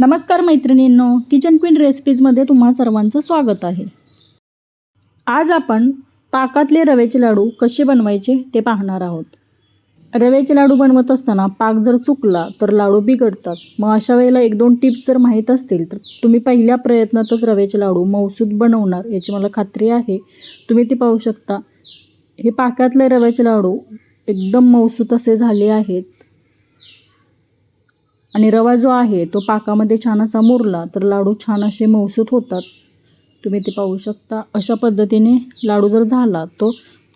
नमस्कार मैत्रिणींनो kitchen queen रेसिपीजमध्ये तुम्हा सर्वांचं स्वागत आहे. आज आपण पाकातले रव्याचे लाडू कसे बनवायचे ते पाहणार आहोत. रव्याचे लाडू बनवत असताना पाक जर चुकला तर लाडू बिघडतात. मग अशा वेळेला एक दोन टिप्स जर माहीत असतील तर तुम्ही पहिल्या प्रयत्नातच रव्याचे लाडू मौसूद बनवणार याची मला खात्री आहे. तुम्ही ते पाहू शकता. हे पाकातले रव्याचे लाडू एकदम मौसूद असे झाले आहेत. आणि रवा जो आहे तो पाकामध्ये छान असा मुरला तर लाडू छान असे मौसूत होतात. तुम्ही ते पाहू शकता. अशा पद्धतीने लाडू जर झाला तो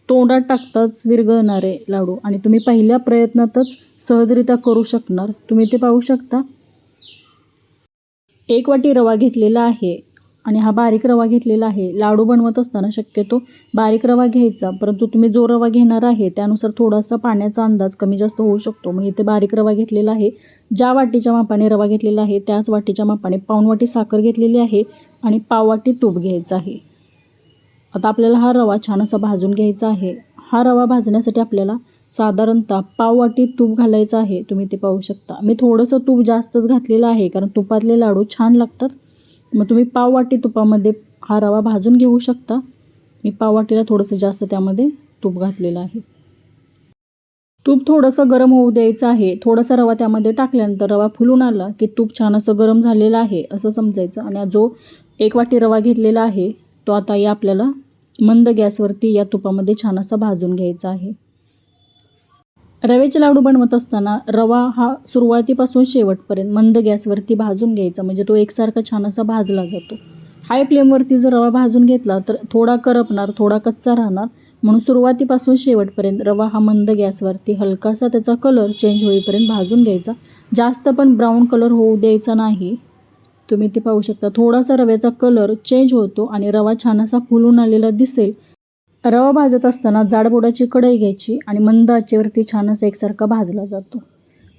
तोंडात टाकताच विरघळणारे लाडू आणि तुम्ही पहिल्या प्रयत्नातच सहजरित्या करू शकणार. तुम्ही ते पाहू शकता. एक वाटी रवा घेतलेला आहे. आणि हा बारीक रवा घेतलेला आहे. लाडू बनवत असताना शक्यतो बारीक रवा घ्यायचा परंतु तुम्ही जो रवा घेणार आहे त्यानुसार थोडासा पाण्याचा अंदाज कमी जास्त होऊ शकतो. मग इथे बारीक रवा घेतलेला आहे ज्या वाटीच्या मापाने रवा घेतलेला आहे त्याच वाटीच्या मापाने पाऊण वाटी साखर घेतलेली आहे आणि पाववाटी तूप घ्यायचं आहे. आता आपल्याला हा रवा छान असा भाजून घ्यायचा आहे. हा रवा भाजण्यासाठी आपल्याला साधारणतः पाववाटी तूप घालायचं आहे. तुम्ही ते पाहू शकता. मी थोडंसं तूप जास्तच घातलेलं आहे कारण तुपातले लाडू छान लागतात. मग तुम्ही पाववाटी तुपामध्ये हा रवा भाजून घेऊ शकता. मी पाववाटीला थोडंसं जास्त त्यामध्ये तूप घातलेलं आहे. तूप थोडंसं गरम होऊ द्यायचं आहे. थोडासा रवा त्यामध्ये टाकल्यानंतर रवा फुलून आला की तूप छान असं गरम झालेलं आहे असं समजायचं. आणि जो एक वाटी रवा घेतलेला आहे तो आता या आपल्याला मंद गॅसवरती या तुपामध्ये छान असा भाजून घ्यायचा आहे. रव्याचे लाडू बनवत असताना रवा हा सुरुवातीपासून शेवटपर्यंत मंद गॅसवरती भाजून घ्यायचा. म्हणजे तो एकसारखा छान असा भाजला जातो. हाय फ्लेमवरती जर रवा भाजून घेतला तर थोडा करपणार थोडा कच्चा राहणार. म्हणून सुरुवातीपासून शेवटपर्यंत रवा हा मंद गॅसवरती हलकासा त्याचा कलर चेंज होईपर्यंत भाजून घ्यायचा. जास्त पण ब्राऊन कलर होऊ द्यायचा नाही. तुम्ही ते पाहू शकता. थोडासा रव्याचा कलर चेंज होतो आणि रवा छान असा फुलून आलेला दिसेल. रवा भाजत असताना जाडबोडाची कढई घ्यायची आणि मंद आचेवरती छान असा एकसारखा भाजला जातो.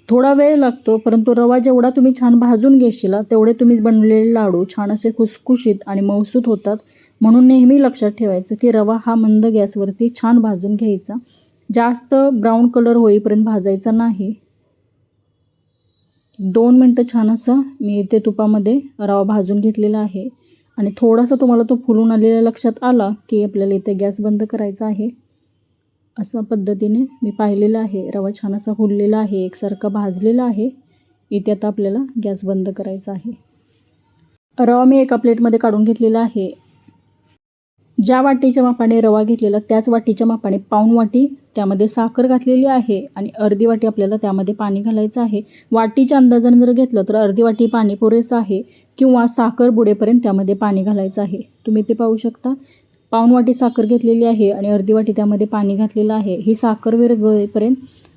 थोडा वेळ लागतो परंतु रवा जेवढा तुम्ही छान भाजून घेशीला तेवढे तुम्ही बनवलेले लाडू छान असे खुसखुशीत आणि मौसूत होतात. म्हणून नेहमी लक्षात ठेवायचं की रवा हा मंद गॅसवरती छान भाजून घ्यायचा. जास्त ब्राऊन कलर होईपर्यंत भाजायचा नाही. दोन मिनटं छान असं मी इथे तुपामध्ये रवा भाजून घेतलेला आहे. आणि थोडासा तुम्हाला तो फुलून आलेला लक्षात आला की आपल्याला इथे गॅस बंद करायचा आहे. अशा पद्धतीने मी पाहिलेलं आहे. रवा छान असा फुललेला आहे एकसारखा भाजलेला आहे. इथे आता आपल्याला गॅस बंद करायचा आहे. रवा मी एका प्लेटमध्ये काढून घेतलेला आहे. ज्या वाटीच्या मापाने रवा घेतलेला त्याच वाटीच्या मापाने पाऊण वाटी त्यामध्ये साखर घातलेली आहे आणि अर्धी वाटी आपल्याला त्यामध्ये पाणी घालायचं आहे. वाटीच्या अंदाजाने जर घेतलं तर अर्धी वाटी पाणी पुरेसं आहे किंवा साखर बुडेपर्यंत त्यामध्ये पाणी घालायचं आहे. तुम्ही ते पाहू शकता. पाऊण वाटी साखर घेतलेली आहे आणि अर्धी वाटी त्यामध्ये पाणी घातलेलं आहे. ही साखर विरघळेपर्यंत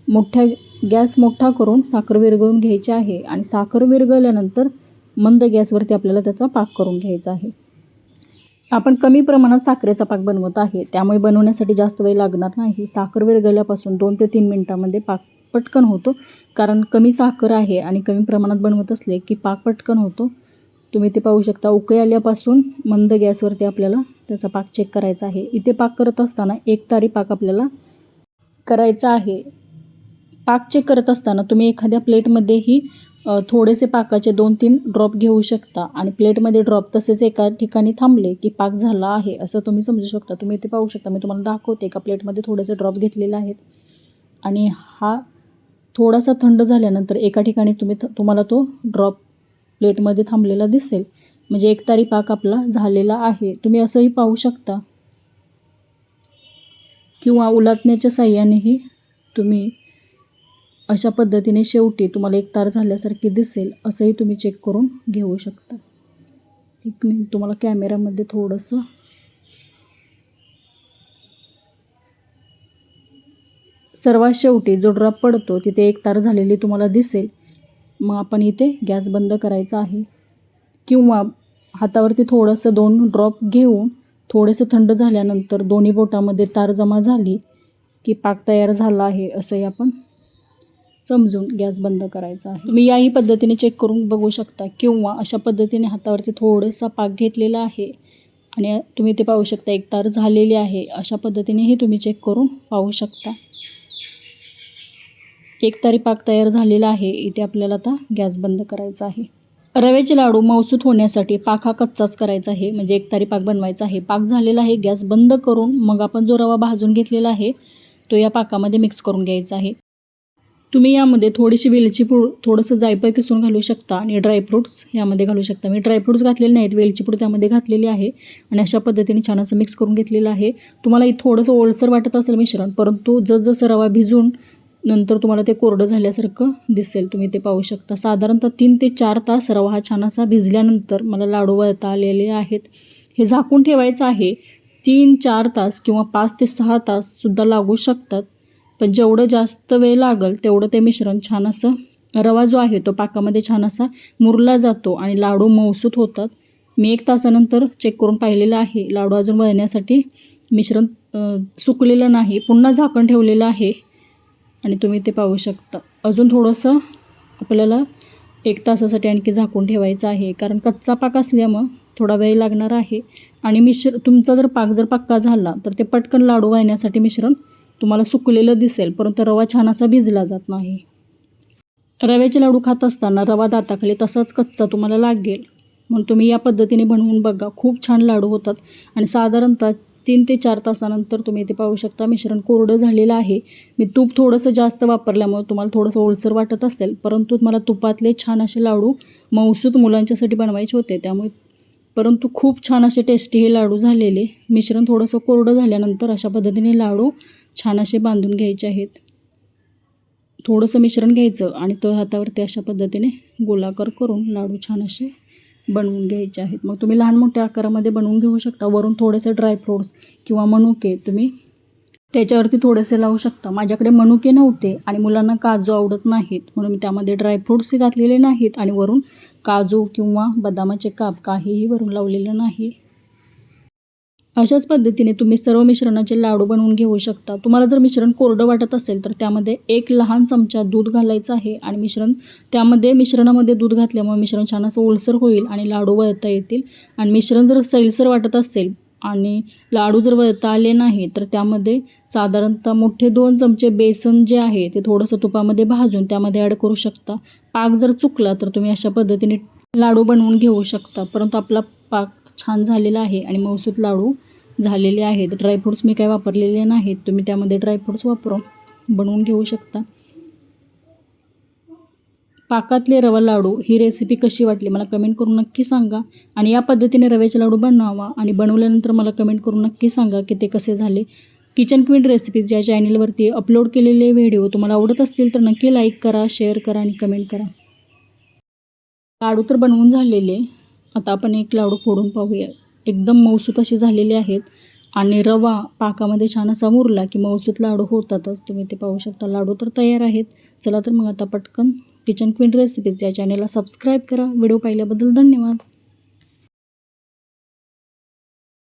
मोठ्या गॅस मोठा करून साखर विरघळून घ्यायची आहे आणि साखर विरघळल्यानंतर मंद गॅसवरती आपल्याला त्याचा पाक करून घ्यायचा आहे. आपण कमी प्रमाणात साखरेचा पाक बनवत आहे. त्यामुळे बनवण्यासाठी जास्त वेळ लागणार नाही. साखर विरघळल्यापासून दोन ते तीन मिनटामध्ये पाक पटकन होतो. कारण कमी साखर आहे आणि कमी प्रमाणात बनवत असले की पाक पटकन होतो. तुम्ही ते पाहू शकता. उकळी आल्यापासून मंद गॅसवरती आपल्याला त्याचा पाक चेक करायचा आहे. इथे पाक करत असताना एक तारी पाक आपल्याला करायचा आहे. पाक चेक करत असताना तुम्ही एखाद्या प्लेटमध्येही थोडेसे पाकाचे दोन तीन ड्रॉप घेऊ शकता. आणि प्लेटमध्ये ड्रॉप तसेच एका ठिकाणी थांबले की पाक झाला आहे असं तुम्ही समजू शकता. तुम्ही इथे पाहू शकता मी तुम्हाला दाखवते एका प्लेटमध्ये थोडेसे ड्रॉप घेतलेले आहेत. आणि हा थोडासा थंड झाल्यानंतर एका ठिकाणी तुम्ही तुम्हाला तो ड्रॉप प्लेटमध्ये थांबलेला दिसेल. म्हणजे एक तारी पाक आपला झालेला आहे. तुम्ही असंही पाहू शकता. किंवा उलटण्याच्या साह्यानेही तुम्ही अशा पद्धतीने शेवटी तुम्हाला एक तार झाल्यासारखी दिसेल असंही तुम्ही चेक करून घेऊ शकता. एक मिनिट तुम्हाला कॅमेरामध्ये थोडंसं सर्वात शेवटी जो ड्रॉप पडतो तिथे एक तार झालेली तुम्हाला दिसेल. मग आपण इथे गॅस बंद करायचा आहे. किंवा हातावरती थोडंसं दोन ड्रॉप घेऊन थोडेसे थंड झाल्यानंतर दोन्ही बोटामध्ये तार जमा झाली की पाक तयार झाला आहे असंही आपण समजून गॅस बंद करायचा आहे. तुम्ही याही पद्धतीने चेक करून बघू शकता किंवा अशा पद्धतीने हातावरती थोडंसं पाक घेतलेला आहे आणि तुम्ही ते पाहू शकता एक तार झालेली आहे. अशा पद्धतीनेही तुम्ही चेक करून पाहू शकता. एक तारी पाक तयार झालेला आहे. इथे आपल्याला आता गॅस बंद करायचा आहे. रव्याचे लाडू मौसूत होण्यासाठी पाक हा कच्चाच करायचा आहे. म्हणजे एक तारी पाक बनवायचा आहे. पाक झालेला आहे. गॅस बंद करून मग आपण जो रवा भाजून घेतलेला आहे तो या पाकामध्ये मिक्स करून घ्यायचा आहे. तुम्ही यामध्ये थोडीशी वेलची पूड थोडंसं जायफळ किसून घालू शकता आणि ड्रायफ्रूट्स यामध्ये घालू शकता. मी ड्रायफ्रूट्स घातलेले नाहीत वेलची पूड त्यामध्ये घातलेली आहे आणि अशा पद्धतीने छान असं मिक्स करून घेतलेलं आहे. तुम्हाला थोडंसं ओलसर वाटत असेल मिश्रण परंतु जसजसं रवा भिजून नंतर तुम्हाला ते कोरडं झाल्यासारखं दिसेल. तुम्ही ते पाहू शकता. साधारणतः तीन ते चार तास रवा हा छान असा भिजल्यानंतर मला लाडू वळता आलेले आहेत. हे झाकून ठेवायचं आहे. तीन चार तास किंवा पाच ते सहा ताससुद्धा लागू शकतात. पण जेवढं जास्त वेळ लागेल तेवढं ते मिश्रण छान असं रवा जो आहे तो पाकामध्ये छान असा मुरला जातो आणि लाडू मौसूत होतात. मी एक तासानंतर चेक करून पाहिलेलं आहे. लाडू अजून वळण्यासाठी मिश्रण सुकलेलं नाही पुन्हा झाकण ठेवलेलं आहे आणि तुम्ही ते पाहू शकता. अजून थोडंसं आपल्याला एक तासासाठी आणखी झाकून ठेवायचं आहे कारण कच्चा पाक असल्यामुळं थोडा वेळ लागणार आहे. आणि मिश्र तुमचा जर पाक जर पक्का झाला तर ते पटकन लाडू वाळण्यासाठी मिश्रण तुम्हाला सुकलेलं दिसेल परंतु रवा छान असा भिजला जात नाही. रव्याचे लाडू खात असताना रवा दाताखाली तसाच कच्चा तुम्हाला लागेल. म्हणून तुम्ही या पद्धतीने बनवून बघा. खूप छान लाडू होतात आणि साधारणतः तीन ते चार तासानंतर तुम्ही इथे पाहू शकता मिश्रण कोरडं झालेलं आहे. मी तूप थोडंसं जास्त वापरल्यामुळे तुम्हाला थोडंसं ओलसर वाटत असेल परंतु मला तुपातले छान असे लाडू मौसूद मुलांच्यासाठी बनवायचे होते त्यामुळे परंतु खूप छान असे टेस्टी हे लाडू झालेले. मिश्रण थोडंसं कोरडं झाल्यानंतर अशा पद्धतीने लाडू छान असे बांधून घ्यायचे आहेत. थोडंसं मिश्रण घ्यायचं आणि तो हातावरती अशा पद्धतीने गोलाकार करून लाडू छान असे बनवून घ्यायचे आहेत. मग तुम्ही लहान मोठ्या आकारामध्ये बनवून घेऊ शकता. वरून थोडेसे ड्रायफ्रूट्स किंवा मनुके तुम्ही त्याच्यावरती थोडेसे लावू शकता. माझ्याकडे मनुके नव्हते आणि मुलांना काजू आवडत नाहीत. म्हणून मी त्यामध्ये ड्रायफ्रूट्स घातलेले नाहीत आणि वरून काजू किंवा बदामाचे काप काहीही वरून लावलेलं नाही. अशाच पद्धतीने तुम्ही सर्व मिश्रणाचे लाडू बनवून घेऊ शकता. तुम्हाला जर मिश्रण कोरडं वाटत असेल तर त्यामध्ये एक लहान चमचा दूध घालायचं आहे आणि मिश्रण त्यामध्ये मिश्रणामध्ये दूध घातल्यामुळे मिश्रण छान असं ओलसर होईल आणि लाडू वळता येतील. आणि मिश्रण जर सैलसर वाटत असेल आणि लाडू जर वळता आले नाही तर त्यामध्ये साधारणतः मोठे दोन चमचे बेसन जे आहे ते थोडंसं तुपामध्ये भाजून त्यामध्ये ॲड करू शकता. पाक जर चुकला तर तुम्ही अशा पद्धतीने लाडू बनवून घेऊ शकता. परंतु आपला पाक छान झालेला आहे आणि मौसूत लाडू झालेले आहेत. ड्रायफ्रूट्स मी काय वापरलेले नाहीत. तुम्ही त्यामध्ये ड्रायफ्रूट्स वापरून बनवून घेऊ शकता. पाकातले रवा लाडू ही रेसिपी कशी वाटली मला कमेंट करून नक्की सांगा. आणि या पद्धतीने रव्याचे लाडू बनवावा आणि बनवल्यानंतर मला कमेंट करून नक्की सांगा की ते कसे झाले. किचन क्वीन रेसिपीज या चॅनलवरती अपलोड केलेले व्हिडिओ तुम्हाला आवडत असतील तर नक्की लाईक करा शेअर करा आणि कमेंट करा. लाडू तर बनवून झालेले. आता आपण एक लाडू फोडून पाहूया. एकदम मौसूत असे झालेले आहेत. आणि रवा पाकामध्ये छान असा मुरला की मौसूत लाडू होतातच. तुम्ही ते पाहू शकता. लाडू तर तयार आहेत. चला तर मग आता पटकन किचन क्वीन रेसिपीज या चॅनेलला सबस्क्राईब करा. व्हिडिओ पाहिल्याबद्दल धन्यवाद.